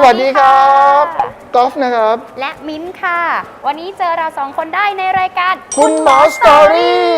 สวัสดีครับกอล์ฟนะครับ และมิ้นท์ค่ะ วันนี้เจอเราสองคนได้ในรายการคุณหมอสตอรี่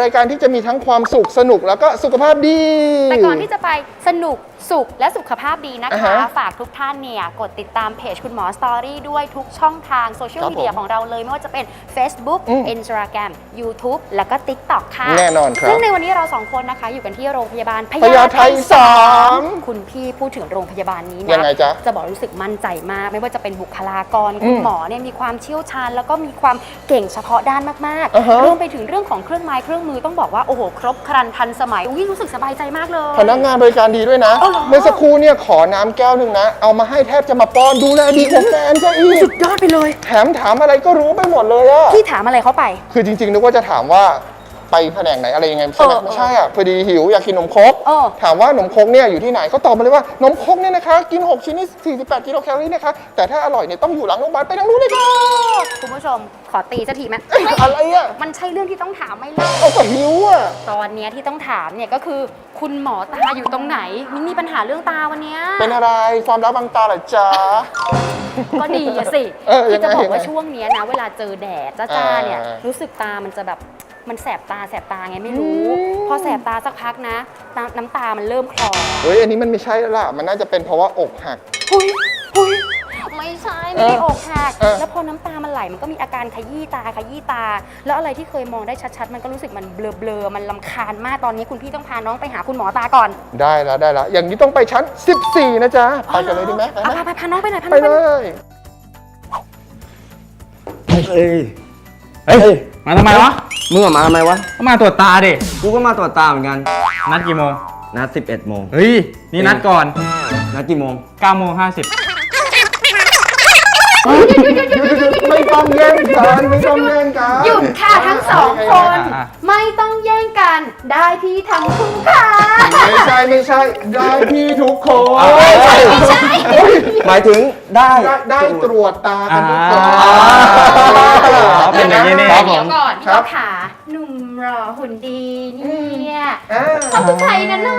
รายการที่จะมีทั้งความสุขสนุกแล้วก็สุขภาพดี แต่ก่อนที่จะไปสนุก สุขและสุขภาพดีนะอ่าคะฮะฝากทุกท่านเนี่ยกดติดตามเพจคุณหมอสตอรี่ด้วยทุกช่องทางโซเชียลครับมีเดียผมของเราเลย ไม่ว่าจะเป็น Facebook อืม Instagram YouTube แล้วก็ TikTok ค่ะแน่นอนครับ ซึ่งในวันนี้เราสองคนนะคะ อยู่กันที่โรงพยาบาลพพญาไทสาม คุณพี่พูดถึงโรงพยาบาลนี้ยันะงไงจ๊ะจะบอกรู้สึกมั่นใจมาก ไม่ว่าจะเป็นบุคลากรอืมคุณหมอเนี่ยมีความเชี่ยวชาญ แล้วก็มีความเก่งเฉพาะด้านมากอ่าฮะๆรวมไปถึงเรื่องของเครื่องไม้เครื่องมือต้องบอกว่าโอ้โหครบครันทันสมัยอุ้ยรู้สึกสบายใจมากเลย พนักงานบริการดีด้วยนะ เอาเหรอ เมื่อสักครู่เนี่ยขอน้ำแก้วหนึ่งนะ เอามาให้แทบจะมาป้อนดูแลดีกว่าแฟนซะอีก สุดยอดไปเลย แถมถามอะไรก็รู้ไปหมดเลยอะพี่ถามอะไรเขาไป คือจริงๆนึกว่าจะถามว่า ไปแผนกไหนอะไรยังไงใช่ไหมเออไม่ใช่อะพอดีหิวอยากกินนมครกเออ ถามว่านมครกเนี่ยอยู่ที่ไหนเขาตอบมาเลยว่านมครกเนี่ยนะคะ กิน 6 ชิ้นนี่48กิโลแคลอรี่นะคะแต่ถ้าอร่อยเนี่ยต้องอยู่หลังโรงพยาบาลไปทางนู้นเลยค่ะคุณผู้ชมขอตีสักทีไหมเอ้ยอะไรอะมันใช่เรื่องที่ต้องถามไหมล่ะ เอากับหิวอะ ตอนเนี้ยที่ต้องถามเนี่ยก็คือคุณหมอตาอยู่ตรงไหน มิ้นมีปัญหาเรื่องตาวันเนี้ยเป็นอะไรความรักบางตาเหรอจ๊ะ ก็ดีอะสิเออยัคืงอไงจะบอกว่ายังไงช่วงเนี้ยนะ เวลาเจอแดดจ้าๆเนี่ย อ่ารู้รู้สึกตามันจะแบบ มันแสบตาแสบตาไงไม่รู้อืมพอแสบตาสักพักนะตาน้ำตามันเริ่มคลอเฮ้ยอันนี้มันไม่ใช่แล้วล่ะ มันน่าจะเป็นเพราะว่าอกหัก หุยหุยไม่ใช่ไม่ได้อกหักเออ แล้วพอน้ำตามันไหลมันก็มีอาการขยี้ตาขยี้ตา แล้วอะไรที่เคยมองได้ชัดๆ มันก็รู้สึกมันเบลอๆมันลำคาญมากตอนนี้คุณพี่ต้องพาน้องไปหาคุณหมอตาก่อนได้แล้วได้แล้วอย่างนี้ต้องไปชั้น 14 นะจ๊ะ ไปกันเลยดีไหมไปเอาไหมพาพาพาน้องไปหน่อยพาน้ไปองไปเลหน่อยย เฮ้ย เฮ้ย มาทำไมวะ มึงออกมาทำไมวะ ก็มาตรวจตาดิ กูก็มาตรวจตาเหมือนกัน นัดกี่โมง นัด 11โมงเฮ้ย นี่นัดก่อนนัดกี่โมง9โมง50ไม่ต้องแย่งกันไม่ต้องแย่งกัน หยุดค่ะทั้งสองคนอะไม่ต้องแย่ง กันได้พี่ทั้งคู่ค่ะไม่ใช่ไม่ใช่ได้พี่ทุกคนไม่ใช่ไม่ใช่หมายถึงได้ได้ได้ตรวจตากันทุกคนอ่า เป็นอย่างนี้นี่ ครับผเดี๋ยมวก่อนครัพี่บขาหนุ่มรอหุ่นดีเนี่ยอ่าเขาคือใครกันนะ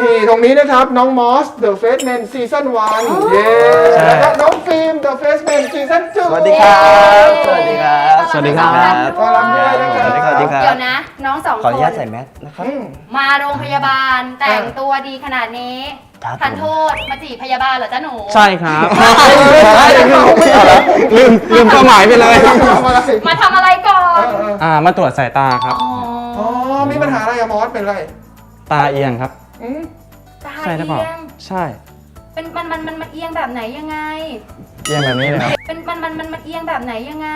นี่ตรงนี้นะครับ น้องมอส The Face Man Season 1 เย้ใช่แล้วก็น้องฟิ ล์ม The Face Man Season 2สวัสดีครับ สวัสดีครับ สวัสดีครับต้อนรับด้วยนะครับ สวัสดีครับ เดี๋ยวนะ น้องสองขออนุคญาตนใส่แมสนะครับอืมมาโรงพยาบาลแต่งตัวดีขนาดนี้ครับทันโทษมาจีบพยาบาลเหรอจ๊ะหนูใช่ครับใช่ครับลืมลืมเป้าหมายไปเลยทำอะไรมาทำอะไรก่อนเอออ่า มาตรวจสายตาครับอ๋ออ๋อ มีปัญหาอะไรอะมอสเป็นไร ตาเอียงครับอืมตาใช่หรือเปล่าเอียง ใช่ เป็นมันมันมันมันเอียงแบบไหนยังไงเอียงแบบนี้เลยครับเป็นมันมันมันมันเอียงแบบไหนยังไง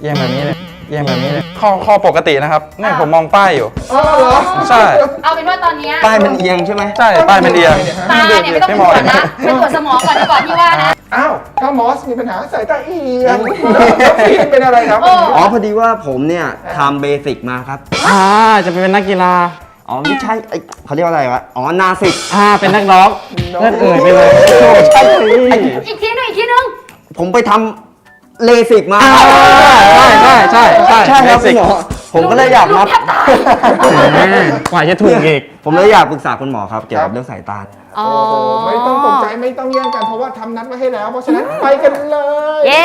เอียงแบบนี้เลยเอียงแบบนี้เลยข้อข้อปกตินะครับเนี่ยอ่าผมมองป้ายอยู่ อ๋อเหรอ ใช่ เอาเป็นว่าตอนเนี้ยป้ายมันเอียงใช่ไหมใช่ป้ายมันเอียงตาเนี่ยไม่ต้องไปตรวจนะไปตรวจสมองก่อนดีกว่าพี่ว่านะ อ้าวถ้ามอสมีปัญหาสายตาเอียงแล้วฟิล์มเป็นอะไรครับ โอ้ อ๋อพอดีว่าผมเนี่ยทำเบสิกมาครับ อ่าจะไปเป็นนักกีฬา อ๋อไม่ใช่ไอยเขาเรียกว่าอะไรวะ อ๋อ นาสิกอ่าเป็นนักร้องเลื่อนเอ่ยไปเลยโอ้ใช่สิอีกทีหนึงอีกทีหนึงผมไปทำเลสิกมาอ่าใช่ใช่ใช่ใช่ครับเบสิคุณกหมอผมก็เลยอยากรู้มา แทบตายแหมกว่าจะถูกอีก ผมเลยอยากปรึกษาคุณหมอครับ เกี่ยวกับเรื่องสายตาอ๋อโอ้โหไม่ต้องตกใจไม่ต้องแย่งกันเพราะว่าทำนัดไว้ให้แล้ว เพราะฉะนั้นไปกันเลย เย้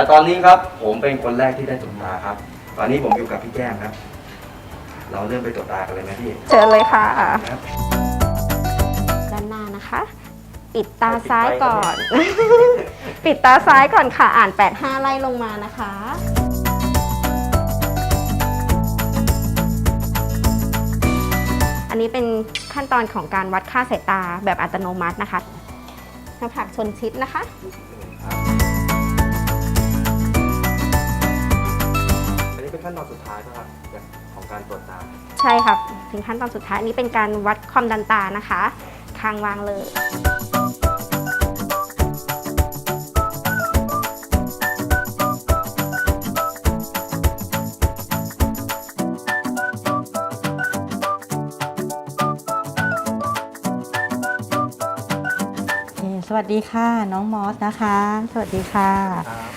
และตอนนี้ครับผมเป็นคนแรกที่ได้ตรวจตาครับ ตอนนี้ผมอยู่กับพี่แก้มครับ เราเริ่มไปตรวจตากันเลยไหมพี่เชิญเลยค่ะ ครับ ด้านหน้านะคะ ปิดตาซ้ายก่อน ปิดตาซ้ายก่อนค่ะ อ่าน 85 ไล่ลงมานะคะ อันนี้เป็นขั้นตอนของการวัดค่าสายตาแบบอัตโนมัตินะคะหน้าผากชนชิดนะคะ ขั้นตอนสุดท้ายนะครับของการตรวจตาใช่ครับ ถึงขั้นตอนสุดท้ายนี้เป็นการวัดความดันตานะคะ ทางวางเลย สวัสวัสดีค่ะ น้องมอสนะคะ สวัสดีค่ะ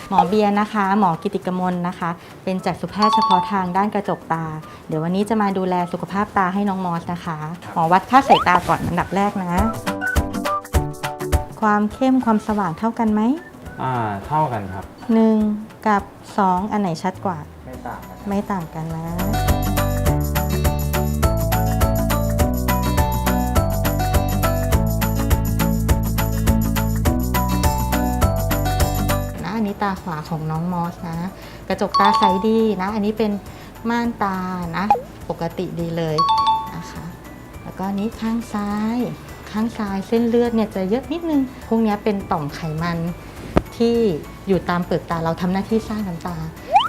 หมอเบียร์นะคะ หมอกิติกมลนะคะ เป็นจักษุแพทย์เฉพาะทางด้านกระจกตา เดี๋ยววันนี้จะมาดูแลสุขภาพตาให้น้องมอสนะคะหมอวัดค่าสายตาก่อนอันดับแรกนะ ความเข้มความสว่างเท่ากันไหมอ่าเท่ากันครับ หนึ่งกับสองอันไหนชัดกว่า ไม่ต่างกัน ไม่ต่างกันนะ ตาขวาของน้องมอสนะ กระจกตาใสดีนะ อันนี้เป็นม่านตานะ ปกติดีเลยนะคะ แล้วก็อันนี้ข้างซ้าย ข้างซ้ายเส้นเลือดเนี่ยจะเยอะนิดนึง พวกเนี้ยเป็นต่อมไขมันที่อยู่ตามเปลือกตาเราทำหน้าที่สร้างน้ำตา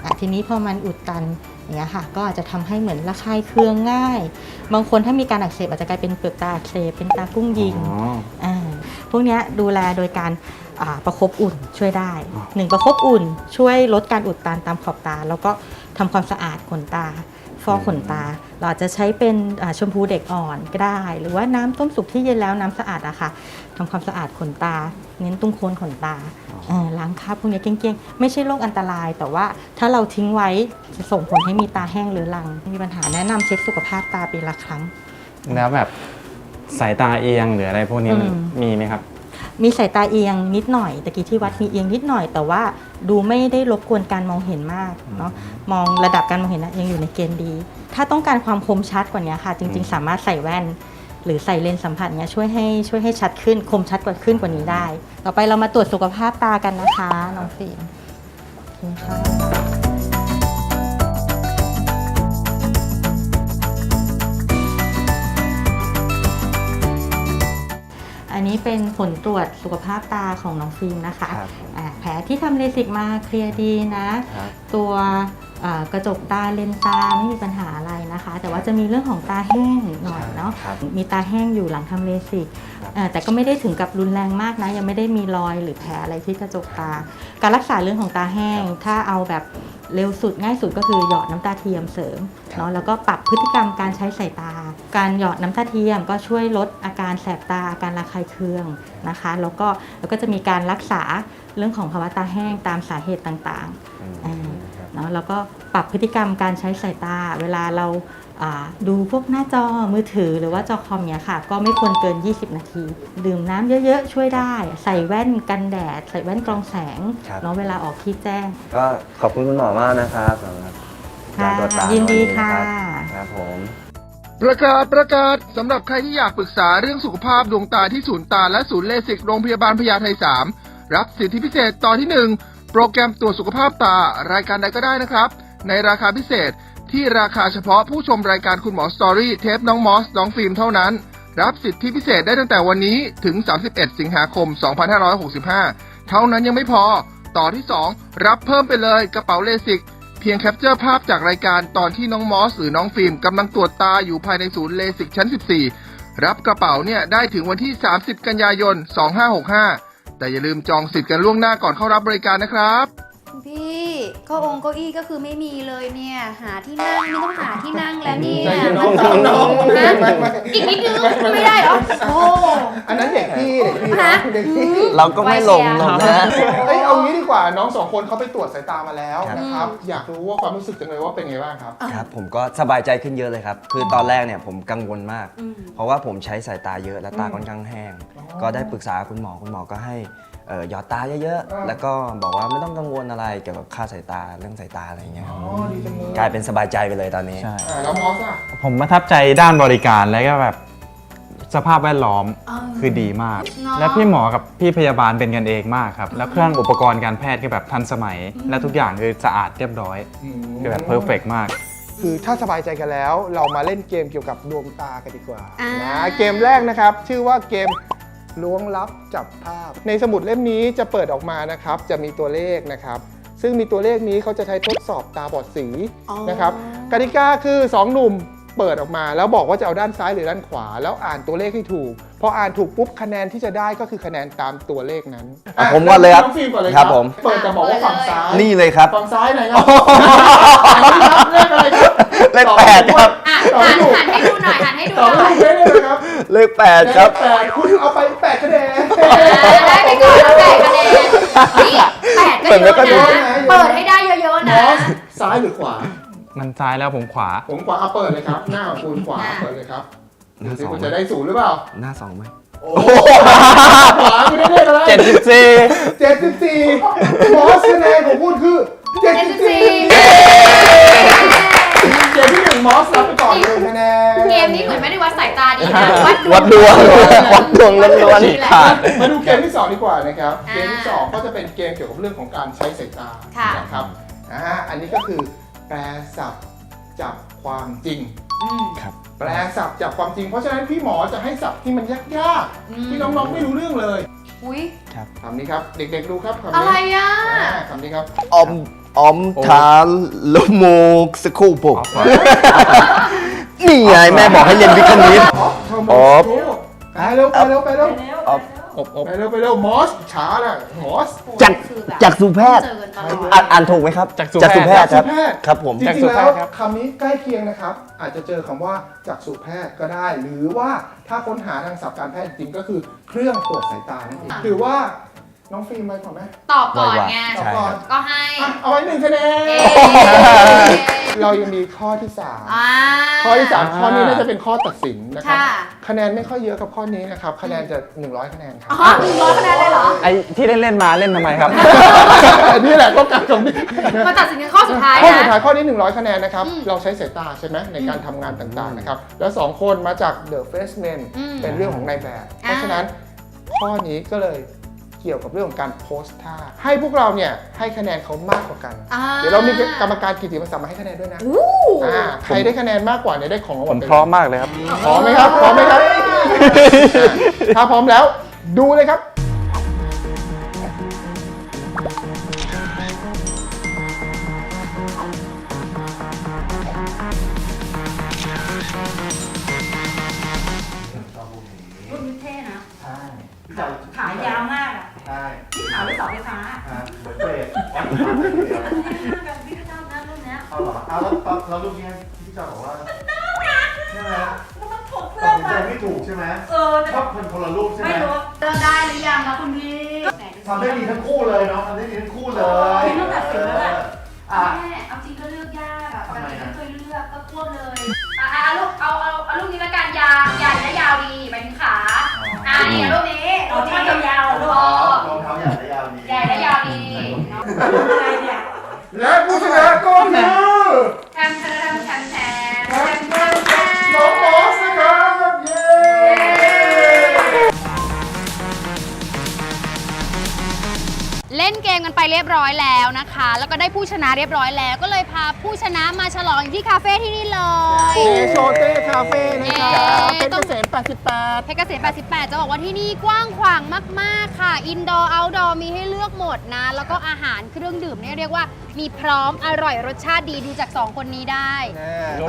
อะทีนี้พอมันอุดตันอย่างเงี้ยค่ะ ก็อาจจะทำให้เหมือนระคายเคืองง่าย บางคนถ้ามีการอักเสบอาจจะกลายเป็นเปลือกตาอักเสบเป็นตากุ้งยิงอ๋ออ่าพวกเนี้ยดูแลโดยการอ่า ประคบอุ่นช่วยได้อ๋อหนึ่งประคบอุ่นช่วยลดการอุดตันตามขอบตา แล้วก็ทำความสะอาดขนตา ฟอกขนตา เราอาจจะใช้เป็นอ่าชมพูเด็กอ่อนก็ได้ หรือว่าน้ำต้มสุกที่เย็นแล้วน้ำสะอาดอะค่ะทำความสะอาดขนตา เน้นตรงโคนขนตาเอ่อล้างคราบพวกนี้เกลี้ยงๆ ไม่ใช่โรคอันตราย แต่ว่าถ้าเราทิ้งไว้จะส่งผลให้มีตาแห้งหรือรัง มีปัญหาแนะนำเช็คสุขภาพตาปีละครั้ง แล้วแบบสายตาเอียงหรืออะไรพวกนี้มันอืมมีไหมครับ มีสายตาเอียงนิดหน่อยตะกี้ที่วัดมีเอียงนิดหน่อย แต่ว่าดูไม่ได้รบกวนการมองเห็นมากเนาะมองระดับการมองเห็นนะยังอยู่ในเกณฑ์ดี ถ้าต้องการความคมชัดกว่านี้ค่ะ จริง ๆ สามารถใส่แว่น หรือใส่เลนส์สัมผัสเนี้ยช่วยให้ช่วยให้ชัดขึ้นคมชัดกว่าขึ้นกว่านี้ได้ ต่อไปเรามาตรวจสุขภาพตากันนะคะน้องฟิล์มโอเคค่ะ นนี้เป็นผลตรวจสุขภาพตาของน้องฟิล์มนะคะครับอ่าแผลที่ทำเลสิกมาเคลียร์ดีนะ ครับ ตัวอ่ากระจกตาเลนส์ตาไม่มีปัญหาอะไรนะคะ แต่ว่าจะมีเรื่องของตาแห้งหน่อยเนาะ ครับ มีตาแห้งอยู่หลังทำเลสิกครับเอ่อ แต่ก็ไม่ได้ถึงกับรุนแรงมากนะ ยังไม่ได้มีรอยหรือแผลอะไรที่กระจกตา การรักษาเรื่องของตาแห้ง ถ้าเอาแบบเร็วสุดง่ายสุดก็คือหยอดน้ำตาเทียมเสริมเนาะแล้วก็ปรับพฤติกรรมการใช้สายตา การหยอดน้ำตาเทียมก็ช่วยลดอาการแสบตาอาการระคายเคืองนะคะ แล้วก็แล้วก็จะมีการรักษาเรื่องของภาวะตาแห้งตามสาเหตุต่างๆอืมอ่าครับเนาะแล้วก็ปรับพฤติกรรมการใช้สายตา เวลาเราอ่า ดูพวกหน้าจอมือถือหรือว่าจอคอมเนี้ยค่ะ ก็ไม่ควรเกิน 20 นาที ดื่มน้ำเยอะ ๆ ช่วยได้ ใส่แว่นกันแดด ใส่แว่นกรองแสงครับเนาะเวลาออกที่แจ้ง ก็ขอบคุณคุณหมอมากนะครับสำหรับการตรวจตายินดีวัค่ะรับครับผมประกาศประกาศสำหรับใครที่อยากปรึกษาเรื่องสุขภาพดวงตาที่ศูนย์ตาและศูนย์เลสิกโรงพยาบาลพญาไท3รับสิทธิพิเศษตอนที่ 1 โปรแกรมตรวจสุขภาพตารายการใดก็ได้นะครับ ในราคาพิเศษ ที่ราคาเฉพาะผู้ชมรายการคุณหมอสตอรี่เทปน้องมอส น้องฟิล์มเท่านั้น รับสิทธิพิเศษได้ตั้งแต่วันนี้ถึง 31 สิงหาคม 2565 เท่านั้นยังไม่พอ ต่อที่ 2 รับเพิ่มไปเลยกระเป๋าเลสิก เพียงแคปเจอร์ภาพจากรายการตอนที่น้องมอส หรือน้องฟิล์มกำลังตรวจตาอยู่ภายในศูนย์เลสิกชั้น 14 รับกระเป๋าเนี่ยได้ถึงวันที่ 30 กันยายน 2565 แต่อย่าลืมจองสิทธิ์กันล่วงหน้าก่อนเข้ารับบริการนะครับ พี่ เก็องค์เก้าอี้ก็คือไม่มีเลยเนี่ย หาที่นั่งไม่ต้องหาที่นั่งแล้วเนี่ยใจเย็นน้องน้องน้องฮะไม่ไม่อีกนิดนึงไม่ได้เหรอโอ้ อันนั้นเด็กพี่เด็กพี่ฮะเด็กพี่เราก็ไม่หลงหรอกนะ เอ้ยเอางี้ดีกว่าน้องสองคนเขาไปตรวจสายตามาแล้วครับ นะครับอยากรู้ว่าความรู้สึกจังเลยว่าเป็นไงบ้างครับ ครับผมก็สบายใจขึ้นเยอะเลยครับ คือตอนแรกเนี่ยผมกังวลมาก อืม เพราะว่าผมใช้สายตาเยอะและตาอืมค่อนข้างแห้งอ๋อก็ได้ปรึกษาคุณหมอคุณหมอก็ให้เอ่อ หยอดตาเยอะอ่าๆแล้วก็บอกว่าไม่ต้องกังวลอะไรเกี่ยวกับค่าสายตาเรื่องสายตาอะไรเงี้ยอ๋อดีจังเลยกลายเป็นสบายใจไปเลยตอนนี้ ใช่ อ่าแล้วมอสอะผมประทับใจด้านบริการแล้วก็แบบสภาพแวดล้อมอ่าคือดีมาก เนอะ และพี่หมอกับพี่พยาบาลเป็นกันเองมากครับ แล้วเครื่องอุปกรณ์การแพทย์ก็แบบทันสมัย และทุกอย่างคือสะอาดเรียบร้อยคือแบบเพอร์เฟกมาก คือถ้าสบายใจกันแล้ว เรามาเล่นเกมเกี่ยวกับดวงตากันดีกว่าอ่าน นะเกมแรกนะครับ ชื่อว่าเกม ล้วงลับจับภาพ ในสมุดเล่มนี้จะเปิดออกมานะครับ จะมีตัวเลขนะครับ ซึ่งมีตัวเลขนี้เขาจะใช้ทดสอบตาบอดสีอ๋อนะครับกติกาคือสองหนุ่มเปิดออกมาแล้วบอกว่าจะเอาด้านซ้ายหรือด้านขวา แล้วอ่านตัวเลขให้ถูกพออ่านถูกปุ๊บคะแนนที่จะได้ก็คือคะแนนตามตัวเลขนั้นอะผมก่อนเลยครับน้องฟิล์มก่อนเลยครับผม เปิดแต่บอกว่าฝั่งซ้ายนี่เลยครับ ฝั่งซ้ายไหนครับเลขอะไรครับ เลขแปดครับ อะตอบหัไม่นถูกหันให้ดูหน่อยหันให้ดูตอบหน่ไม่อยถูกได้เลยครับเลขแปดครับเลขแปดคุณเอาไปแปดคะแนนได้ไปก่อนแล้วแปดคะแนนนี่แปดก็เยอะเปิดไว้ก็นะดูเปิดให้ได้เยอะมๆนะอสซ้ายหรือขวา มันซ้ายแล้วผมขวา ผมขวาเอาเปิดเลยครับ หน้าของคุณขวาอะเปิดเลยครับหน้าดูสิสอง คุณจะได้ศูนย์หรือเปล่า หน้าสองไหมโอ้โหขวาคุณได้เลขอะไรเจ็ดสิบสี่เจ็ดสิบสี่มอสคะแนนของคุณคือเจ็ดสิบสี่ 74 เกมที่หนึ่งมอสรับไปก่อนเลยคะแนนเกมนี้เหมือนไม่ได้วัดสายตาดีนะวัดดวงวัดดวงล้วนนี่แหละขาดมาดูเกมที่สองดีกว่านะครับอ่าเกมที่สองก็จะเป็นเกมเกี่ยวกับเรื่องของการใช้สายตาค่ะนะครับอ่าอันนี้ก็คือแปลศัพท์จับความจริงอืมแปลศัพท์จับความจริง เพราะฉะนั้นพี่หมอจะให้ศัพท์ที่มันยากอืมๆที่น้องๆไม่รู้เรื่องเลยอุ้ยคำนี้ครับ เด็กๆดูครับคำอะนี้ไรอะอ่าคำนี้ครับอม อมทาลโมกสคูปกนี่ไงแม่บอกให้เรียนวิทย์คณิตอ๋อไปเร็วไปเร็วไปเร็วออฟอบอบไปเร็วไปเร็วมอสช้าน่ะมอสจากคือแบบจากสุแพทย์เจอกันตลอดอ่านอ่านถูกไหมครับจากสุจากสุแพแพททย์ย์ครับแพทย์ครับผมจจากริสุงๆแพแล้วทย์ครับคำนี้ใกล้เคียงนะครับ อาจจะเจอคำว่าจากสุแพทย์ก็ได้ หรือว่าถ้าค้นหาทางศัพท์การแพทย์จริงก็คือเครื่องตรวจสายตานั่นเองหรือว่า น้องฟิล์มไปก่อนไหมตอบก่อนไงตอบก่อนก็ให้อะเอาไว้หนึ่งคะแนน เย้เรายังมีข้อที่สามอ่า ข้อที่สามข้อนี้น่าจะเป็นข้อตัดสินนะครับ ค่ะ คะแนนไม่ค่อยเยอะกับข้อนี้นะครับ คะแนนจะ 100 คะแนนครับ อ๋อหนึ่งร้อยคะแนนเลยเหรอ ไอ้ที่เล่นเล่นๆมาเล่นทำไมครับ อันนี้แหละต้องการตรงนี้ มาตัดสินกันข้อสุดท้ายข้อนะสุดท้ายข้อนี้ 100 คะแนนนะครับ อืมเราใช้สายตาใช่ไหมในการทำงานต่างๆนะครับ แล้ว 2 คนมาจาก The Face Men อืมเป็นเรื่องของนายแบบ เพราะฉะนั้นข้อนี้ก็เลย เกี่ยวกับเรื่องของการโพสท่าให้พวกเราเนี่ยให้คะแนนเขามากกว่ากัน อ่า เดี๋ยวเรามีกรรมการกิตติมศักดิ์มาให้คะแนนด้วยนะอู้อ่าใครได้คะแนนมากกว่าเนี่ยได้ของรางผวัลมไปพร้อมมากเลยครับ พร้อมไหมครับ พร้อมไหมครับ ถ้าพร้อมแล้ว ดูเลยครับ ขายาวมากอะใช่ที่ขาวหรือเสาไฟฟ้าอ่าเหมือนเบรกพี่ก็ชอบนะรุ่นเนี้ยเอาเหรอเอาแล้วตอนเราลูกนี้พี่จอยบอกว่าใช่ไหมมันต้องถกเคตัรื่ดองสินใจมาไม่ถูกใช่ไหมเออชอบคนคนละรูปใช่ไหมไม่รู้เจอได้หรือยังนะคุณพี่ทำได้ดีทั้งคู่เลยเนาะทำได้ดีทั้งคู่เลยพี่ต้องตัดสินแล้วแหละอะแม่เอาจริงก็เลือกยากอะทำไมแต่อะไม่เคยเลือกก็ควบเลยอะอะลูกเอาเอาเอาลูกนี้ละกันยาวใหญ่และยาวดีหมายถึงขา อ่านี่ลูกนี้เอาลูกท่นี้อนยาวๆลูกอ๋อรองเท้าใหญ่และยาวดีใหญ่และยาวดีเนาะอะไรเนี่ยและผู้ชนะก็คือแทมแทมแทมแทมแทมแทมแทมน้องมอสนะครับเย้เล่นเกมกันไปเรียบร้อยแล้วนะคะ แล้วก็ได้ผู้ชนะเรียบร้อยแล้ว ก็เลยพาผู้ชนะมาฉลองที่คาเฟ่ที่นี่เลย เอโชเต้คาเฟ่นะครับ เย้เพชรเกษม88 เพชรเกษม88 จะบอกว่าที่นี่กว้างขวางมาก ๆ ค่ะ อินดอร์เอาท์ดอร์มีให้เลือกหมดนะ แล้วก็อาหารเครื่องดื่มเนี่ยเรียกว่ามีพร้อมอร่อยรสชาติดีดูจาก 2 คนนี้ได้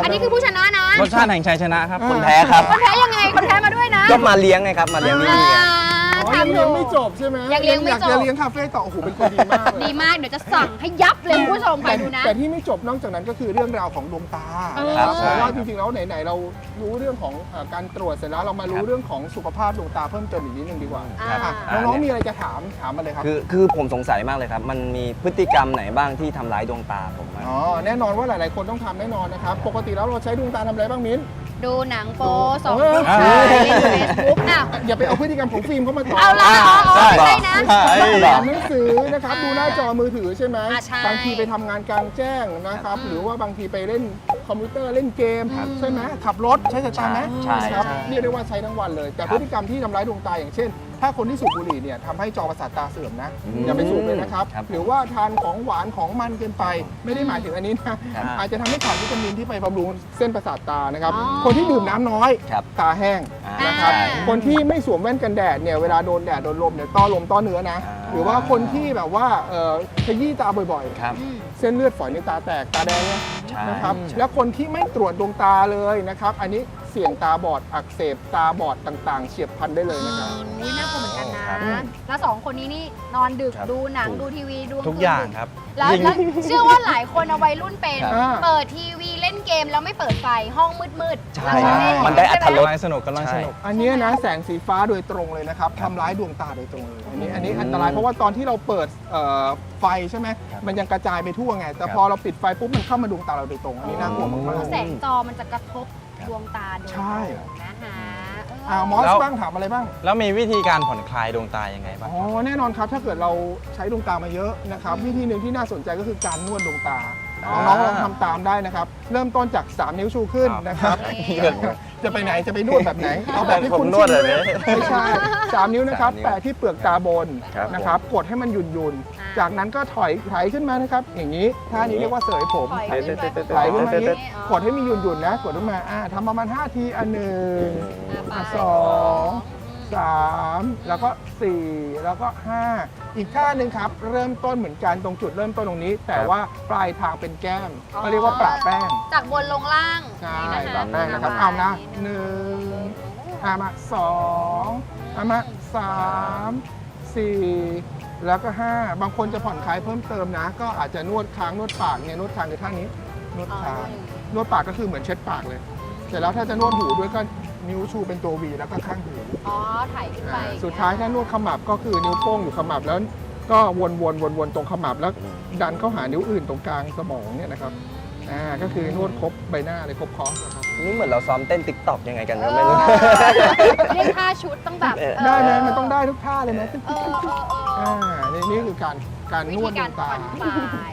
อันนี้คือผู้ชนะนะ รสชาติแห่งชัยชนะครับ คนแพ้ครับ คนแพ้ยังไง คนแพ้มาด้วยนะ ก็มาเลี้ยงไงครับ มาเลี้ยงนี่อ่าไงอ๋อ ถายัมงหเลี้นูยงไม่จบใช่ไหมยังเลี้ยงไม่จบอยากจะเลี้ยงคาเฟ่ต่อโอ้โหเป็นคนดีมากเลยดีมากเดี๋ยวจะสั่งให้ยับเลยคุณผู้ชมไปแต่ดูนะ แต่ที่ไม่จบนอกจากนั้นก็คือเรื่องราวของดวงตาเออ นะครับใช่ เพราะว่าจริงๆแล้วไหนๆเรารู้เรื่องของเอ่อการตรวจเสร็จแล้วเรามารู้เรื่องของสุขภาพดวงตาเพิ่มเติมอีกนิดนึงดีกว่าอ่า อะน้องๆมีอะไรจะถามถามมาเลยครับ คือคือผมสงสัยมากเลยครับ มันมีพฤติกรรมไหนบ้างที่ทำร้ายดวงตาผมบ้าง อ๋อแน่นอนว่าหลาย ๆ คนต้องทำแน่นอนนะครับ ปกติแล้วเราใช้ดวงตาทำอะไรบ้างมิ้น ดูหนังโป๊สองเออผู้ชายเล่นเฟซบุ๊กอ้าว อย่าไปเอาพฤติกรรมของฟิล์มเข้ามาต่อเอาละอ๋ออ๋อใช่ใช่นะใช่อ่านหนังสือนะครับดูหน้าจอมือถือใช่ไหมอ่าใช่บางทีไปทำงานกลางแจ้งนะครับอืมหรือว่าบางทีไปเล่นคอมพิวเตอร์เล่นเกมครับใช่ไหมขับรถใช้สายตาไหมใช่ครับใช่ เรียกได้ว่าใช้ทั้งวันเลย แต่ครับพฤติกรรมที่ทำร้ายดวงตาอย่างเช่นถ้าคนที่สูบบุหรี่เนี่ยทำให้จอประสาทตาเสื่อมนะ อืมอย่าไปสูบเลยนะครับ ครับหรือว่าทานของหวานของมันเกินไป ไม่ได้หมายถึงอันนี้นะ ครับอาจจะทำให้ขาดวิตามินที่ไปบำรุงเส้นประสาทตานะครับ อ๋อคนที่ดื่มน้ำน้อย ครับ ตาแห้ง อ่า นะครับอ่าคนที่ไม่สวมแว่นกันแดดเนี่ยเวลาโดนแดดโดนลมเนี่ยต้อลมต้อเนื้อนะ อ่า หรือว่าคนที่แบบว่าเอ่อขยี้ตาบ่อยครับ อืม ๆ เส้นเลือดฝอยในตาแตกตาแดงเนี่ยใช่นะครับ ใช่ แล้วคนที่ไม่ตรวจดวงตาเลยนะครับ อันนี้เสี่ยงตาบอดอักเสบตาบอดต่างๆ เฉียบพลันได้เลยนะครับ อุ้ยน่ากลัวเหมือนกันนะ ครับแล้วสองคนนี้นี่นอนดึกครับดูหนังดูทีวีดูทุกอย่างครับ แล้วยิ่งแล้วเชื่อว่าหลายคนเอาวัยรุ่นเป็น ครับ เปิดทีวีเล่นเกมแล้วไม่เปิดไฟห้องมืดๆใช่ แล้วก็เล่มันได้อรรถรสใช่หมสนุกกำลังสนุก อันเนี้ยนะแสงสีฟ้าโดยตรงเลยนะครับทำร้ายดวงตาโดยตรงเลยอันนี้อันนี้อันตรายเพราะว่าตอนที่เราเปิดเอ่อไฟใช่ไหมครับมันยังกระจายไปทั่วไง แต่ครับ พอเราปิดไฟปุ๊บมันเข้ามาดวงตาเราโดยตรงอันนี้น่ากลัวมากแสงจอมันจะกระทบครับ ดวงตาโดยตใช่รงนะคะๆอ่ามอสแล้ว บ้างถามอะไรบ้าง แล้วมีวิธีการผ่อนคลายดวงตายังไงบ้างอ๋อ แน่นอนครับ ถ้าเกิดเราใช้ดวงตามาเยอะนะครับ วิธีหนึ่งที่น่าสนใจก็คือการนวดดวงตาอ่าน้องๆลองทำตามได้นะครับ เริ่มต้นจาก 3 นิ้วชูขึ้นครับนะครับ นี่จะไปไหนจะไปนวดแบบไหน เอาแบบที่ผมคุณนวดแบบนี้ไม่ใช่สามนิ้วนะครับ สามนิ้วแปะที่เปลือกตาบนครับ นะครับ กดให้มันหยุ่นยุนๆอ่า จากนั้นก็ถอยไถขึ้นมานะครับ อย่างนี้ท่านี้เรียกว่าเสยผมปล่อยขึ้นไปไหลขึ้นมาอย่างนี้อ๋อกดให้มีหยุ่นยุนๆนะกดขึ้นมาอ่าทำประมาณ5ทีอันหนึ่งอะไปอะสองสามแล้วก็สี่แล้วก็ห้าอีกท่าหนึ่งครับ เริ่มต้นเหมือนกันตรงจุดเริ่มต้นตรงนี้ แต่ว่าปลายทางเป็นแก้มเขาเรียกว่าประแป้ง จากบนลงล่างใช่นี่ประแป้งนะครับไปเอานะหนึ่งอามาสองอามาสามสี่ แล้วก็ห้าบางคนจะผ่อนคลายเพิ่มเติมนะ ก็อาจจะนวดค้างนวดปากเนี่ยนวดค้างในท่านี้นวดอ๋อค้าง นวดปากก็คือเหมือนเช็ดปากเลย เสร็จแล้วถ้าจะนวดหูด้วยก็นิ้วชูเป็นตัววีแล้วก็ข้างหูอ๋อถ่ายขึ้นไปอ่าสุดท้ายถ้านวดขมับก็คือนิ้วโป้งอยู่ขมับแล้ว ก็วนวนวนวนๆตรงขมับแล้วดันเข้าหานิ้วอื่นตรงกลางสมองเนี่ยนะครับ อ่าก็คือนวดครบใบหน้าเลยครบคอร์สนะครับ นี่เหมือนเราซ้อมเต้นติ๊กต็อกยังไงกันเอก็อไม่รู้ เรียกท่าชุดต้องแบบเออเออ ได้ไหมมันต้องได้ทุกท่าเลยนะเออเออเอออ่านี่นี่คือการการวินวธีดดกาวรงตาผ่อนคลาย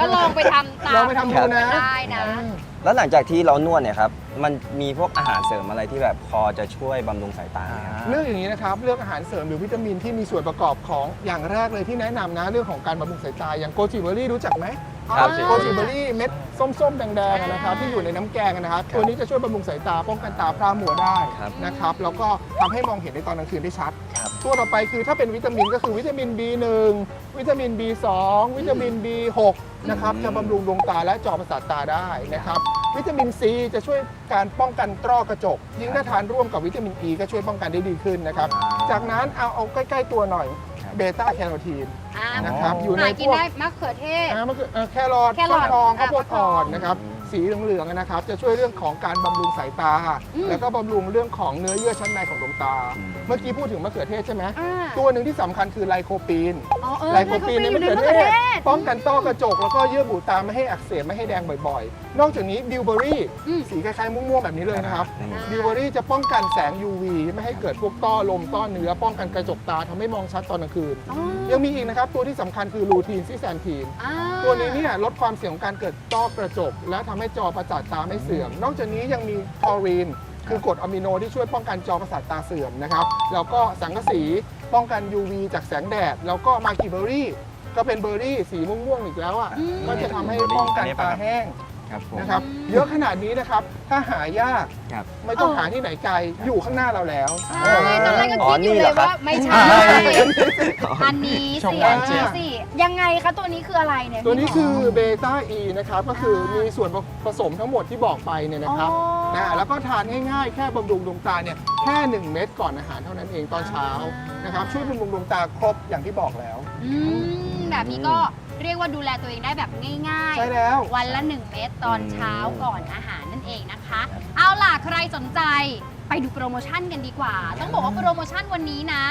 ก็ลองไปทำตามลองไปทำดูนะได้นะ อ่าแล้วหลังจากที่เรานวดเนี่ยครับ มันมีพวกอาหารเสริมอะไรที่แบบพอจะช่วยบำรุงสายตาไหมครับ เลือกอย่างนี้นะครับเลือกอาหารเสริมหรือวิตามินที่มีส่วนประกอบของอย่างแรกเลยที่แนะนำนะเรื่องของการบำรุงสายตาอย่างโกจิเบอรี่รู้จักไหม ครับโกจิเบอรี่เม็ดส้มๆ แดงๆอะนะครับที่อยู่ในน้ำแกงอะนะครับตัวนี้จะช่วยบำรุงสายตาป้องกันตาพร่ามัวได้ครับนะครับแล้วก็ทำให้มองเห็นในตอนกลางคืนได้ชัด ครับ ตัวต่อไปคือถ้าเป็นวิตามินก็คือวิตามิน B1 วิตามิน B2 วิตามิน B6 นะครับจะบำรุงดวงตาและจอประสาทตาได้นะครับ วิตามิน C จะช่วยการป้องกันต้อกระจก ยิ่งถ้าทานร่วมกับวิตามิน E ก็ช่วยป้องกันได้ดีขึ้นนะครับ จากนั้นเอาเอาใกล้ ๆ ตัวหน่อย เบต้าแคโรทีนอ่านะครับอยู่ในหากินพวกได้มะเขือเทศ อ่ามันคือเอ่อแครอทแครอทฟักทองข้าวโพดอ่าฟักทองอ่อนนะครับ สีเหลืองๆนะครับ จะช่วยเรื่องของการบำรุงสายตา อืมแล้วก็บำรุงเรื่องของเนื้อเยื่อชั้นในของดวงตา อืม เมื่อกี้พูดถึงมะเขือเทศใช่ไหมอ่า ตัวหนึ่งที่สำคัญคือไลโคปีน อ๋อเออไลโคปีนในมะเขือเทศศป้องกันต้อกระจกแล้วก็เยื่อบุตาไม่ให้อักเสบไม่ให้แดงบ่อยๆ นอกจากนี้ดิวเบอรี่อืม สีคล้ายๆม่วงๆแบบนี้เลยนะครับนี่ดิวเบอรี่จะป้องกันแสง UV ไม่ให้เกิดพวกต้อลมต้อเนื้อ ป้องกันกระจกตาทำให้มองชัดตอนกลางคืน อ๋อยังมีอีกนะครับ ตัวที่สำคัญคือลูทีนซิแซนทีน อ่า ตัวนี้เนี่ยลดความเสี่ยงของการเกิดต้อกระจก และทำให้จอประสาทตาไม่เสื่อม นอกจากนี้ยังมีคลอรีน คือกรดอะมิโนที่ช่วยป้องกันจอประสาทตาเสื่อมนะครับแล้วก็สังกะสีป้องกัน UV จากแสงแดด แล้วก็มากิเบอรี่ ก็เป็นเบอร์รี่สีม่วงๆอีกแล้วอะอืมก็จะทำให้ป้องกันตาแห้ง ครับผม นะครับ เยอะขนาดนี้นะครับ ถ้าหายากครับ ไม่ต้องหาที่ไหนไกล อยู่ข้างหน้าเราแล้วใช่ตอนแรกก็อ๋อคิดอยู่นี่เลเหรยอครับว่าไม่ใช่ อันนี้ชสิงหวาอันนเจี๊นี้ยบสิ ยังไงคะตัวนี้คืออะไรเนี่ยตัวนี้พี่หม คือเบต้าอีนะครับ ก็คือมีส่วนผสมทั้งหมดที่บอกไปเนี่ยนะครับอ๋อ นะแล้วก็ทานง่ายๆ แค่บำรุงดวงตาเนี่ยแค่ 1 เม็ดก่อนอาหารเท่านั้นเองตอนเช้านะครับช่วยบำรุงดวงตาครบอย่างที่บอกแล้ว อืมแบบนี้ก็ เรียกว่าดูแลตัวเองได้แบบง่ายใช่แล้ว วันละ 1 เม็ดตอนเช้าก่อนอาหารนั่นเองนะคะ เอาล่ะใครสนใจไปดูโปรโมชั่นกันดีกว่า ต้องบอกว่าโปรโมชั่นวันนี้นะ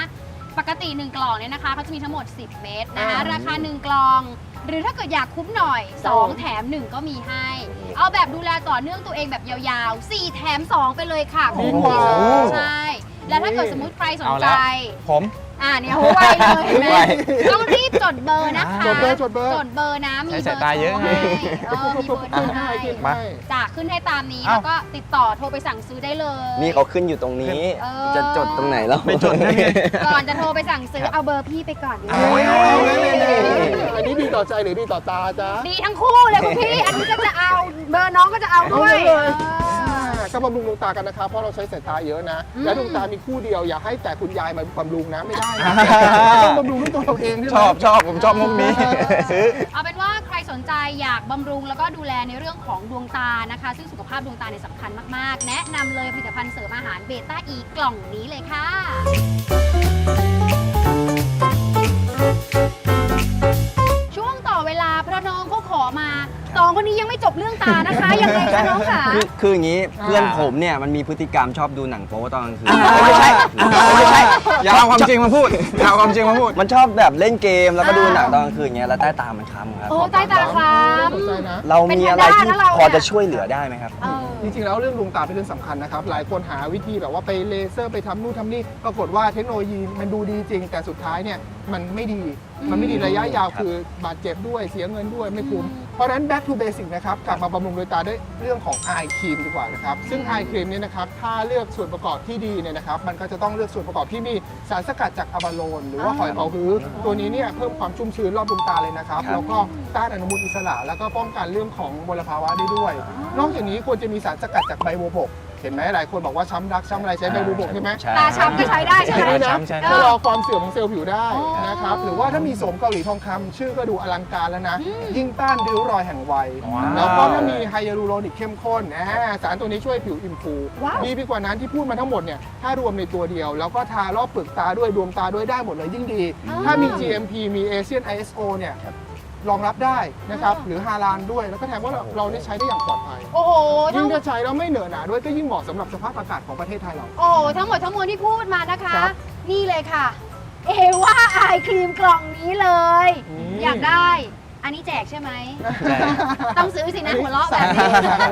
ปกติ 1 กล่องเนี่ยนะคะเขาจะมีทั้งหมด 10 เม็ดนะคะอ่าราคา 1 กล่อง หรือถ้าเกิดอยากคุ้มหน่อย 2 แถม 1 ก็มีให้ เอาแบบดูแลต่อเนื่องตัวเองแบบยาวๆ 4 แถม 2 ไปเลยค่ะดีกว่าใช่ แล้วถ้าเกิดสมมุติใครสนเอาใจ แล้ว ผม อ่าเนี่ยหัวไวเลยเห็นไหมไวต้องรีบจดเบอร์นะคะจดเบอร์จดเบอร์ จดเบอร์นะมีใช้เบอสายร์ตาเยอะโทรให้เออมีเบอร์โทรขึ้นให้ให้ขึ้นมาให้จากขึ้นให้ตามนี้เอ้าแล้วก็ติดต่อโทรไปสั่งซื้อได้เลย นี่เขาขึ้นอยู่ตรงนี้ เออ จะจดตรงไหนแล้วไปจดได้ไง ก่อนจะโทรไปสั่งซื้อเอาเบอร์พี่ไปก่อนดีกเอาว่าเอาเลยเลยเลยอันนี้ดีต่อใจหรือดีต่อตาจ๊ะ ดีทั้งคู่เลยคุณพี่ อันนี้ก็จะเอาเบอร์น้องก็จะเอาด้วยเอาเลย เออ ก็บำรุงดวงตากันนะครับเพราะเราใช้สายตาเยอะนะอืมและดวงตามีคู่เดียวอย่าให้แต่คุณยายมาบำรุงนะไม่ได้นะต้องบำรุงด้วยตัวเราเองใช่ไหม ชอบชอบผมชอบมุกนี้ ซื้อ เอาเป็นว่าใครสนใจอยากบำรุงแล้วก็ดูแลในเรื่องของดวงตานะคะ ซึ่งสุขภาพดวงตาเนี่ยสำคัญมากๆ แนะนำเลยผลิตภัณฑ์เสริมอาหารเบต้าอีกล่องนี้เลยค่ะ ช่วงต่อเวลาเพราะน้องเขาขอมาสองคนนี้ยังไม่จบเรื่องตานะคะ ยังไงคะน้องขา คือคืออย่างนี้อ่าเพื่อนผมเนี่ยมันมีพฤติกรรมชอบดูหนังโป๊ตอนกลางคืน ไม่ใช่ไม่ใช่ อย่าเอาความจริงมาพูดอย่าเอาความจริงมาพูด มันชอบแบบเล่นเกมแล้วก็ดูหนังตอนกลางคืนอย่างเงี้ยแล้วใต้ตามันคล้ำครับ โอ้ใต้ตาคล้สนใจนะเรามีอะไรที่เป็นแพนด้านะเราพอเนี่ยจะช่วยเหลือได้ไหมครับำเออ จริงๆแล้วเรื่องดวงตาเป็นเรื่องสำคัญนะครับ หลายคนหาวิธีแบบว่าไปเลเซอร์ไปทำนู่นทำนี่ปรากฏว่าเทคโนโลยีมันดูดีจริง แต่สุดท้ายเนี่ยมันไม่ดี มันไม่ดีระยะยาวครับ คือบาดเจ็บด้วยเสียเงินด้วยไม่คุ้ม เพราะฉะนั้น back to basic นะครับกลับมาบำรุงดวงตาด้วยเรื่องของ eye cream ดีกว่านะครับ ซึ่ง eye cream เนี่ยนะครับถ้าเลือกส่วนประกอบที่ดีเนี่ยนะครับมันก็จะต้องเลือกส่วนประกอบที่มีสารสกัดจากอะบาโลนหรือว่าหอยเป๋าฮื้อตัวนี้เนี่ยเพิ่มความชุ่มชื้นรอบดวงตาเลยนะครับครับ แล้วก็ต้านอนุมูลอิสระ แล้วก็ป้องกันเรื่องของมลภาวะได้ด้วย นอกจากนี้ควรจะมีสารสกัดจากใบบัวบก เห็นไหมหลายคนบอกว่าช้ำรักช้ำอะไรใช้ใบบัวบกใช่ไหมใช่ตาช้ำก็ใช้ได้ใช่ไหมใช่นะช้ำใช่ชะลอความเสื่อมของเซลล์ผิวได้อ๋อนะครับ หรือว่าถ้ามีโสมเกาหลีทองคำชื่อก็ดูอลังการแล้วนะ ยิ่งต้านริ้วรอยแห่งวัย ว้าว แล้วก็ถ้ามีไฮยาลูโรนิกเข้มข้นอ่าสารตัวนี้ช่วยผิวอิ่มฟูว้าว ดีไปกว่านั้นที่พูดมาทั้งหมดเนี่ยถ้ารวมในตัวเดียว แล้วก็ทารอบเปลือกตาด้วยดวงตาด้วยได้หมดเลยยิ่งดี ถ้ามี GMP มี ASEAN ISO เนี่ย รองรับได้นะครับหรือฮาลานด้วย แล้วก็แถมว่าเราเราได้ใช้ได้อย่างปลอดภัย โอ้โหทั้ยิ่งงถ้าใช้แล้วไม่เหนอะหนาด้วยก็ยิ่งเหมาะสำหรับสภาพอากาศของประเทศไทยเรา โอ้โหทั้งหมดทั้งมวลที่พูดมานะคะ ครับนี่เลยค่ะ เอว่าอายครีมกล่องนี้เลย อืม อยากได้ อันนี้แจกใช่ไหมใช่ต้องซื้อสินะหัวเราะแบบนี้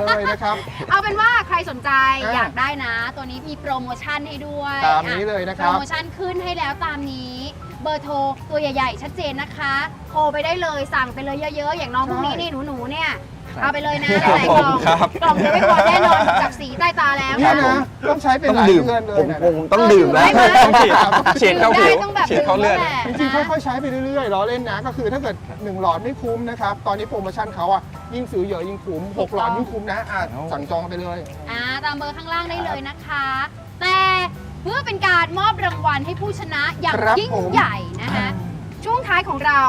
เลยนะครับ เอาเป็นว่าใครสนใจอะอยากได้นะ ตัวนี้มีโปรโมชั่นให้ด้วยตามนี้อะเลยนะคโปรัรบโมชั่นขึ้นให้แล้วตามนี้ เบอร์โทรตัวใหญ่ ๆ ชัดเจนนะคะ โทรไปได้เลยสั่งไปเลยเยอะๆ อย่างน้องพวกนี้ใช่นี่หนูๆเนี่ยครับเอาไปเลยนะครับหลายๆกล่องผมครับกล่องจะไม่พอแน่นอนจากสีใต้ตาแล้วเนี่ยนะต้องใช้เป็นต้องหลายดื่มเดือนเลยผมนะผมผมต้องดื่มแล้วเออต้องฉีดฉีดเข้าผิวต้องแบบฉีดเข้าเลือดดื่มแล้วแหละจริงๆค่อยๆใช้ไปเรื่อยๆล้อเล่นนะ ก็คือถ้าเกิด 1 หลอดไม่คุ้มนะครับ ตอนนี้โปรโมชั่นเขาอะยิ่งซื้อเยอะยิ่งคุ้ม 6 หลอดยิ่งคุ้มนะอะสั่งจองไปเลย อ่าตามเบอร์ข้างล่างได้เลยนะคะ แต่ เพื่อเป็นการมอบรางวัลให้ผู้ชนะอย่างครับยิ่งผม ใหญ่นะคะช่วงท้ายของเรา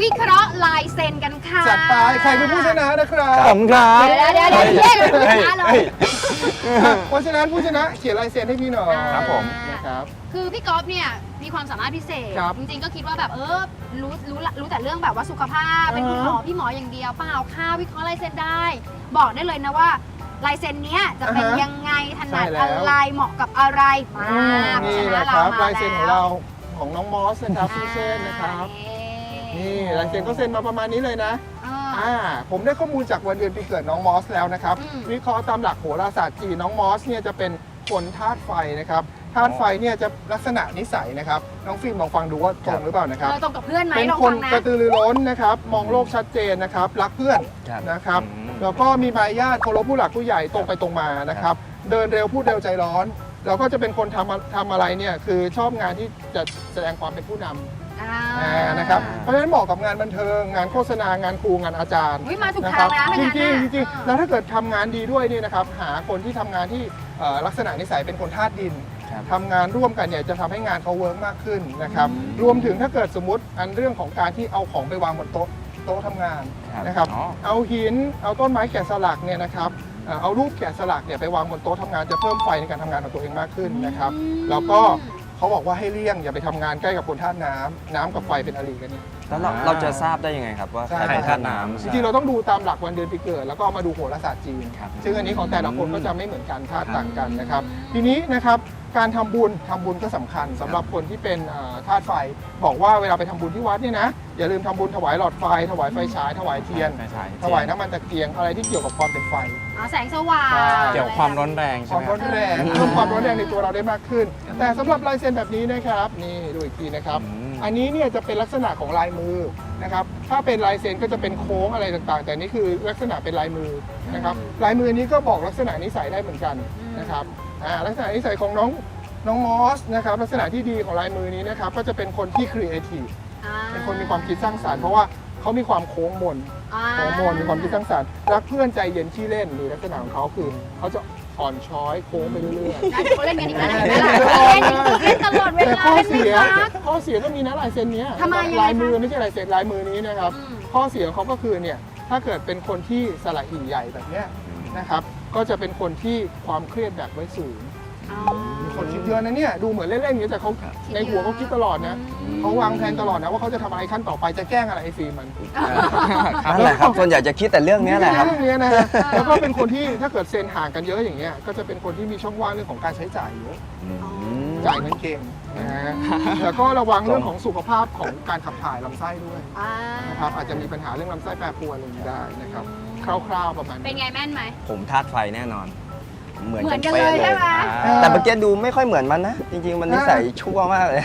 วิเคราะห์ลายเซ็นกันค่ะจัดไปใครเป็นผู้ชนะนะครับ ผมครับเดี๋ยวเดี๋ยวเดี๋ยวแยกกันผู้ชนะเลยเพราะฉะนั้นผู้ชนะเขียนลายเซ็นให้พี่หน่อยครับผม นะครับ คือพี่ก๊อฟเนี่ยมีความสามารถพิเศษ ครับจริงๆก็คิดว่าแบบเออรู้รู้รู้แต่เรื่องแบบว่าสุขภาพเป็นคุณหมออ่าฮะพี่หมออย่างเดียวเปล่าค่ะวิเคราะห์ลายเซ็นได้ บอกได้เลยนะว่า ลายเซ็นเนี้ยจะเป็นอ่าฮะยังไงถนัดใช่แล้ว อะไรเหมาะกับอะไรมาผู้นี่ชแหนะละคเรารับมาลายเซ็นของแล้วเราของน้องมอสนะครับพี่เช่นนะครับ นี่ลายเซ็นก็เซ็นมาประมาณนี้เลยนะ อ่า อ่าผมได้ข้อมูลจากวันเดือนปีเกิดน้องมอสแล้วนะครับ อืม วิเคราะห์ตามหลักโหราศาสตร์จีนน้องมอสเนี่ยจะเป็นคนธาตุไฟนะครับ ธาตุไฟเนี่ยจะลักษณะนิสัยนะครับ น้องฟิล์มลองฟังดูว่าตรงหรือเปล่านะครับ เราตรงกับเพื่อนไหมเป็นลองคฟันงนะกระตือรือร้นนะครับ มองโลกชัดเจนนะครับ รักเพื่อนครับนะครับ อืม แล้วก็มีมารยาทเคารพผู้หลักผู้ใหญ่ตรงไปตรงมานะครับ เดินเร็วพูดเร็วใจร้อนแล้วก็จะเป็นคนทำทำอะไรเนี่ยคือชอบงานที่จะแสดงความเป็นผู้นำอ่าอ่านะครับ เพราะฉะนั้นเหมาะกับงานบันเทิง งานโฆษณางานครูงานอาจารย์อุ๊ยมาถูกนะทางครับนะจถ้าริงั้งนจริงน่ะจริงอ่าๆแล้วถ้าเกิดทำงานดีด้วยเนี่ยนะครับ หาคนที่ทำงานที่เอ่อลักษณะนิสัยเป็นคนธาตุดิน ครับทำงานร่วมกันเนี่ยจะทำให้งานเขาเวิร์กมากขึ้นนะครับรวมถึงถ้าเกิดสมมติอันเรื่องของการที่เอาของไปวางบนโต๊ะโต๊ะทำงานครับนะครับ อ๋อเอาหินเอาต้นไม้แกะสลักเนี่ยนะครับเอ่อเอารูปแกะสลักเนี่ยไปวางบนโต๊ะทำงานจะเพิ่มไฟในการทำงานของตัวเองมากขึ้นนะครับ แล้วก็เขาบอกว่าให้เลี่ยงอย่าไปทำงานใกล้กับคนธาตุน้ำน้ำกับไฟเป็นอริกันเนี่ย แล้วเราอ่าเราจะทราบได้ยังไงครับว่าใช่ ใครเป็นธาตุน้ำ จริงๆเราต้องดูตามหลักวันเดือนปีเกิด แล้วก็เอามาดูโหราศาสตร์จีน ครับซึ่งอันนี้ของแต่ละคนก็จะไม่เหมือนกันธาตุต่างกันนะครับ ทีนี้นะครับ การทำบุญทำบุญก็สำคัญสำหรับคนที่เป็นเอ่อธาตุไฟ บอกว่าเวลาไปทำบุญที่วัดเนี่ยนะอย่าลืมทำบุญถวายหลอดไฟ ถวายไฟฉาย ถวายเทียนไฟฉายถวายน้ำมันตะเกียงอะไรที่เกี่ยวกับความเป็นไฟอ๋อแสงสว่างใช่เกี่ยวความร้อนแรงคใช่วามไหมคร้รัอบนแรงเพิ่มความร้อนแรงในตัวเราได้มากขึ้น แต่สำหรับลายเซ็นแบบนี้นะครับนี่ดูอีกทีนะครับอืมอันนี้เนี่ยจะเป็นลักษณะของลายมือนะครับถ้าเป็นลายเซ็นก็จะเป็นโค้งอะไรต่างๆ แต่นี่คือลักษณะเป็นลายมือนะครับลายมือนี้ก็บอกลักษณะนิสัยได้เหมือนกันนะครับ อ่าลักษณะนิสัยของน้องน้องมอสนะครับลักษณะที่ดีของลายมือนี้นะครับก็จะเป็นคนที่ครีเอทีฟอ่าเป็นคนมีความคิดสร้างสรรค์เพราะว่าเขามีความโค้งมนอ่าโค้งมนมีความคิดสร้างสรรค์รักเพื่อนใจเย็นขี้เล่นนี่ลักษณะของเขาคือเขาจะอ่อนช้อยโค้งไปเรื่อยๆแล้วเดี๋ยวเขาเล่นกันอีกแล้วนะเห็นไหมล่ะเล่นอีกเล่นตลอดเวแต่ลาข้อเล่นเสีไม่ยพักข้อเสียก็มีนะลายเซ็นเนี้ยทำไมยังไงลายมือคะไม่ใช่ลายเซ็นลายมือนี้นะครับอืมข้อเสียของเขาก็คือเนี่ยถ้าเกิดเป็นคนที่สละหิ่งใหญ่แบบเนี้ยนะครับ ก็จะเป็นคนที่ความเครียดแบบไว้สูงอ๋อมีคนคิดเยอะนะเนี่ยดูเหมือนเล่นๆอย่างนี้แต่เขาในหัวเขาคิดตลอดนะเขาวางแผนตลอดนะว่าเขาจะทำอะไรขั้นต่อไปจะแกล้งอะไรไอ้ฟิล์มมัน นั่นแหละครับส่วนใหญ่จะคิดแต่เรื่องเนี้ยแหละครับ เรื่องเนี้ยนะฮะแล้วก็เป็นคนที่ถ้าเกิดเซ็นห่างกันเยอะอย่างเงี้ย ก็จะเป็นคนที่มีช่องว่างเรื่องของการใช้จ่ายเยอะจ่ายเงินเก่งนะฮะ แล้วก็ระวังเรื่องของสุขภาพของการขับถ่ายลำไส้ด้วยอ่านะครับ อาจจะมีปัญหาเรื่องลำไส้แปรปรวนอะไรอย่างนี้ได้นะครับ คร่าวๆประมาณเป็นไงแม่นไหม ผมธาตุไฟแน่นอน เหมือนเหมืกัอนนกันเป๊ะเลยเลใช่ยไหมแต่เมื่อกี้ดูไม่ค่อยเหมือนมันนะ จริง ๆ มันนิสัยชั่วมากเลย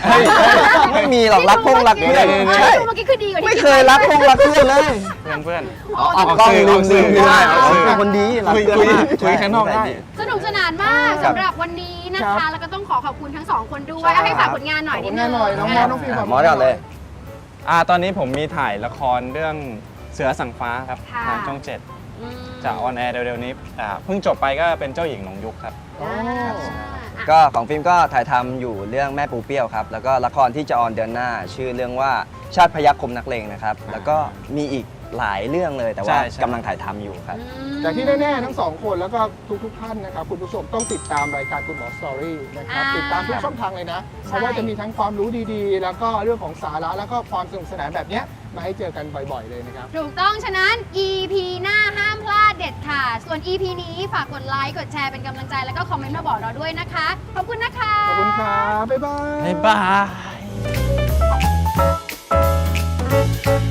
ไม่มีหรอกรักพงรักเพื่อนเดี๋ยวๆๆใช่เมื่อกี้คือดีกว่าที่ไม่เคยรักพงรักเพื่อนเลยเพื่อนเพื่อนอ๋อออกกล้องลืมลืมออกสื่อได้ออกสื่อเป็นคนดีรักคุยเพื่อนคุยมากคุยข้างนอกได้ สนุกสนานมากสำหรับวันนี้นะคะแล้วก็ต้องขอขอบคุณทั้งสองคนด้วยเอาให้ฝากผลงานหน่อยขอบนิคุดณนึแน่งหน่อยน้องมอสน้องฟิล์มหมอก่อนเลย อ่าตอนนี้ผมมีถ่ายละครเรื่องเสือสังฟ้าครับค่ะ ทางช่องเจ็ดอืมจะออนแอร์เร็วๆนี้อ่าเพิ่งจบไปก็เป็นเจ้าหญิงหลงยุคครับอ่าอะก็ของฟิล์มก็ถ่ายทำอยู่เรื่องแม่ปูเปี้ยวครับ แล้วก็ละครที่จะออนเดือนหน้า ชื่อเรื่องว่าชาติพยัคฆ์คมนักเลงนะครับ แล้วก็มีอีกหลายเรื่องเลยแต่ว่าใช่ใช่ กำลังถ่ายทำอยู่ครับอืมแต่ที่แน่ๆทั้งสองคนแล้วก็ทุกๆท่านนะครับ คุณผู้ชมต้องติดตามรายการคุณหมอสตอรี่นะครับ อ่าติดตามทุกช่องทางเลยนะ เพราะว่าจะมีทั้งความรู้ดีๆ แล้วก็เรื่องของสาระแล้วก็ความสนุกสนานแบบเนี้ย มาให้เจอกันบ่อยๆเลยนะครับ ถูกต้องฉะนั้น EP หน้าห้ามพลาดเด็ดค่ะ ส่วน EP นี้ฝากกดไลค์กดแชร์เป็นกำลังใจแล้วก็คอมเมนต์มาบอกเราด้วยนะคะ ขอบคุณนะคะ ขอบคุณค่ะบ๊ายบาย บ๊ายบาย